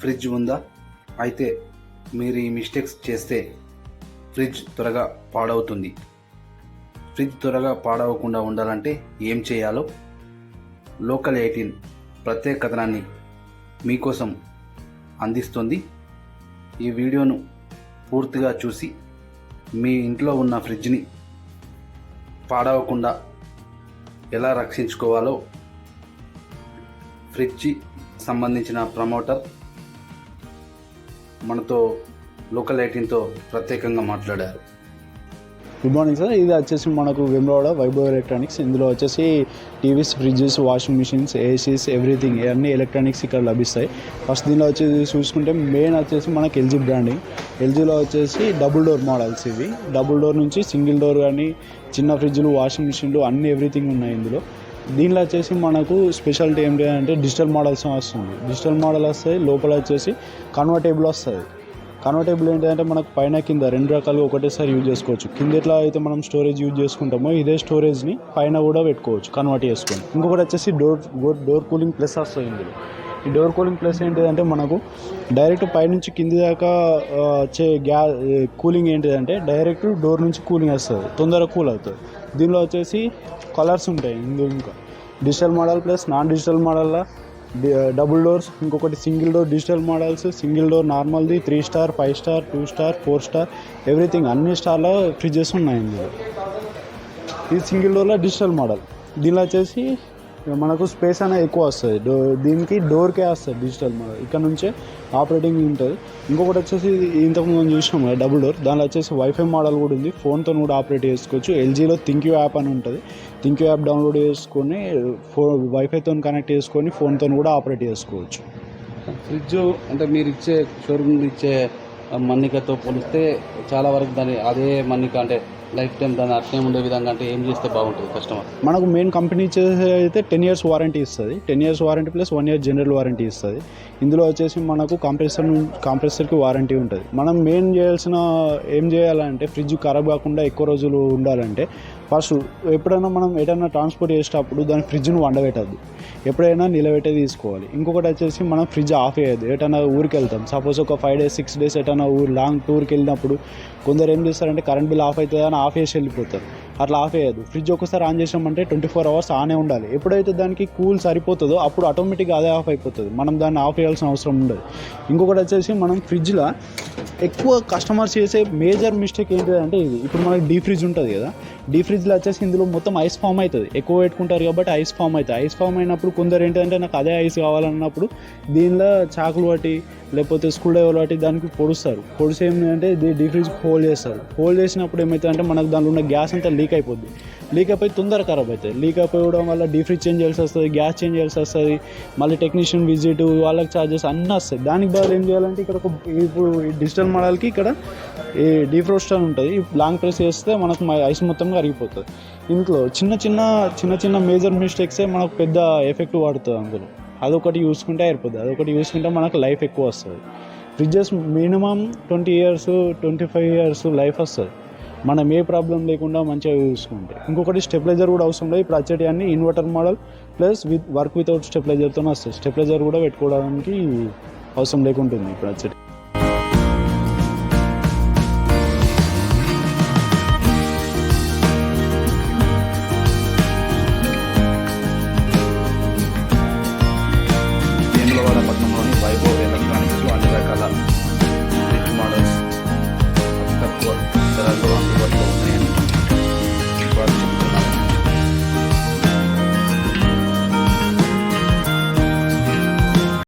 Fridge ఉందా? అయితే మీరు ఈ మిస్టేక్స్ చేస్తే ఫ్రిడ్జ్ త్వరగా పాడవుతుంది. ఫ్రిడ్జ్ త్వరగా పాడవకుండా ఉండాలంటే ఏం చేయాలో? లోకల్ ఎయిటీన్ ప్రత్యేక కథనాన్ని మీకోసం అందిస్తుంది. ఈ వీడియోను పూర్తిగా చూసి మీ ఇంట్లో ఉన్న ఫ్రిడ్జ్ని పాడవకుండా ఎలా రక్షించుకోవాలో ఫ్రిడ్జ్ సంబంధించిన ప్రమోటర్ మనతో లోకల్ ఐటీన్తో ప్రత్యేకంగా మాట్లాడారు. గుడ్ మార్నింగ్ సార్ ఇది వచ్చేసి మనకు వెమ్లవాడ వైభవ్ ఎలక్ట్రానిక్స్ ఇందులో వచ్చేసి TVs fridges washing machines ACs everything అన్ని ఎలక్ట్రానిక్స్ ఇక్కడ లభిస్తాయి. ఫస్ట్ దీనిలో వచ్చేసి చూసుకుంటే మెయిన్ వచ్చేసి మనకి ఎల్జీ బ్రాండింగ్ ఎల్జీలో వచ్చేసి డబుల్ డోర్ మోడల్స్ ఇవి. డబుల్ డోర్ నుంచి సింగిల్ డోర్ కానీ చిన్న ఫ్రిడ్జ్లు వాషింగ్ మిషన్లు అన్ని ఎవ్రీథింగ్ ఉన్నాయి ఇందులో. దీనిలో వచ్చేసి మనకు స్పెషాలిటీ ఏంటి అంటే డిజిటల్ మోడల్స్ వస్తుంది. డిజిటల్ మోడల్ వస్తాయి లోపల వచ్చేసి కన్వర్టేబుల్ వస్తుంది కన్వర్టేబుల్ ఏంటంటే మనకు పైన కింద రెండు రకాలుగా ఒకటేసారి యూజ్ చేసుకోవచ్చు. కింద ఎట్లా అయితే మనం స్టోరేజ్ యూజ్ చేసుకుంటామో ఇదే స్టోరేజ్ని పైన కూడా పెట్టుకోవచ్చు కన్వర్ట్ చేసుకొని. ఇంకొకటి వచ్చేసి డోర్ డోర్ కూలింగ్ ప్లస్ వస్తుంది ఇందులో. ఈ డోర్ కూలింగ్ ప్లస్ ఏంటిదంటే మనకు డైరెక్ట్ పైనుంచి కింది దాకా వచ్చే గ్యా కూలింగ్ ఏంటిదంటే డైరెక్ట్ డోర్ నుంచి కూలింగ్ వస్తుంది. తొందరగా కూల్ అవుతుంది. దీనిలో వచ్చేసి కలర్స్ ఉంటాయి ఇందులో ఇంకా. Digital model plus non digital మోడల్లో డబుల్ డోర్స్ ఇంకొకటి single door digital models single door నార్మల్ది three star five star two star four star everything అన్ని స్టార్లో ఫ్రిడ్జెస్ ఉన్నాయి ఇందులో. ఇది సింగిల్ డోర్లో డిజిటల్ మోడల్. దీనిలో వచ్చేసి మనకు స్పేస్ అనేది ఎక్కువ వస్తుంది. డో దీనికి డోర్కే వస్తుంది డిజిటల్ మోడల్ ఇక్కడ నుంచే ఆపరేటింగ్ ఉంటుంది. ఇంకొకటి వచ్చేసి ఇంతకుముందు మనం చూసినాం కదా డబుల్ డోర్. దానిలో వచ్చేసి వైఫై మోడల్ కూడా ఉంది. ఫోన్తో కూడా ఆపరేట్ చేసుకోవచ్చు. ఎల్జీలో థింక్యూ యాప్ అని ఉంటుంది. థింక్యూ యాప్ డౌన్లోడ్ చేసుకొని ఫో వైఫైతో కనెక్ట్ చేసుకొని ఫోన్తో కూడా ఆపరేట్ చేసుకోవచ్చు. ఫ్రిడ్జ్ అంటే మీరు ఇచ్చే షోరూమ్ ఇచ్చే మన్నికతో పోలిస్తే చాలా వరకు దాని అదే మన్నిక అంటే లైఫ్ టైం దాని అట్లే ఉండే విధంగా అంటే ఏం చేస్తే బాగుంటుంది కస్టమర్? మనకు మెయిన్ కంపెనీ ఇచ్చేసి అయితే టెన్ ఇయర్స్ వారంటీ ఇస్తుంది. Ten years warranty plus one year general warranty ఇస్తుంది. ఇందులో వచ్చేసి మనకు కంప్రెసర్ కంప్రెసర్కి వారంటీ ఉంటుంది. మనం మెయిన్ చేయాల్సిన ఏం చేయాలంటే ఫ్రిడ్జ్ ఖరాబ్ కాకుండా ఎక్కువ రోజులు ఉండాలంటే ఫస్ట్ ఎప్పుడైనా మనం ఎటైనా ట్రాన్స్పోర్ట్ చేసేటప్పుడు దాని ఫ్రిడ్జ్ను వండబెట్టద్దు. ఎప్పుడైనా నిలబెట్టే తీసుకోవాలి. ఇంకొకటి వచ్చేసి మనం ఫ్రిడ్జ్ ఆఫ్ చేయద్దు. ఎటైనా ఊరికి వెళ్తాం సపోజ్ ఒక ఫైవ్ డేస్ సిక్స్ డేస్ ఎటైనా ఊరు లాంగ్ టూర్కి వెళ్ళినప్పుడు కొందరు ఏం చేస్తారంటే కరెంట్ బిల్ ఆఫ్ అవుతుంది అని ఆఫ్ చేసి వెళ్ళిపోతారు. అట్లా ఆఫ్ అయ్యదు. ఫ్రిడ్జ్ ఒకసారి ఆన్ చేసామంటే ట్వంటీ ఫోర్ అవర్స్ ఆనే ఉండాలి. ఎప్పుడైతే దానికి కూల్ సరిపోతుందో అప్పుడు ఆటోమేటిక్గా అదే ఆఫ్ అయిపోతుంది. మనం దాన్ని ఆఫ్ చేయాల్సిన అవసరం ఉండదు. ఇంకొకటి వచ్చేసి మనం ఫ్రిడ్జ్లో ఎక్కువ కస్టమర్స్ చేసే మేజర్ మిస్టేక్ ఏంటిదంటే ఇది. ఇప్పుడు మనకి డీ ఫ్రిడ్జ్ ఉంటుంది కదా. డీ ఫ్రిడ్జ్లో వచ్చేసి ఇందులో మొత్తం ఐస్ ఫామ్ అవుతుంది ఎక్కువ పెట్టుకుంటారు కాబట్టి ఐస్ ఫామ్ అవుతుంది ఐస్ ఫామ్ అయినప్పుడు కొందరు ఏంటంటే నాకు అదే ఐస్ కావాలన్నప్పుడు దీనిలో చాకులు వాటి లేకపోతే స్క్రూ డ్రైవర్ బట్టి దానికి పొడుస్తారు. పొడిసి ఏంటంటే డీ ఫ్రిడ్జ్ హోల్డ్ చేస్తారు. హోల్డ్ చేసినప్పుడు ఏమవుతుందంటే మనకు దానిలో ఉన్న గ్యాస్ అంతా లీక్ లీక్ అయిపోద్ది. లీక్ అయిపోయి తొందర ఖరాబ్ అవుతుంది లీక్ అయిపోవడం వల్ల డీ ఫ్రిడ్జ్ చేంజ్ చేయాల్సి వస్తుంది గ్యాస్ చేంజ్ చేయాల్సి వస్తుంది మళ్ళీ టెక్నీషియన్ విజిట్ వాళ్ళకి ఛార్జెస్ అన్నీ వస్తాయి. దానికి బదులు ఏం చేయాలంటే ఇక్కడ ఒక ఇప్పుడు డిజిటల్ మోడల్కి ఇక్కడ ఈ డీఫ్రోస్ట్ ఉంటుంది. లాంగ్ ప్రెస్ చేస్తే మనకు ఐస్ మొత్తం కరిగిపోతుంది. ఇంట్లో చిన్న చిన్న చిన్న చిన్న మేజర్ మిస్టేక్సే మనకు పెద్ద ఎఫెక్ట్ పడుతుంది అందులో. అదొకటి చూసుకుంటే అయిపోతుంది అదొకటి చూసుకుంటే మనకు లైఫ్ ఎక్కువ వస్తుంది. Fridges minimum twenty years twenty five years life వస్తుంది. మనం ఏ ప్రాబ్లం లేకుండా మంచిగా చూసుకుంటే. ఇంకొకటి స్టెప్లైజర్ కూడా అవసరం లేదు. ఇప్పుడు అన్ని inverter model plus with work without స్టెప్లైజర్తో వస్తుంది స్టెప్లైజర్ కూడా పెట్టుకోవడానికి అవసరం లేకుంటుంది ఇప్పుడు వచ్చేటి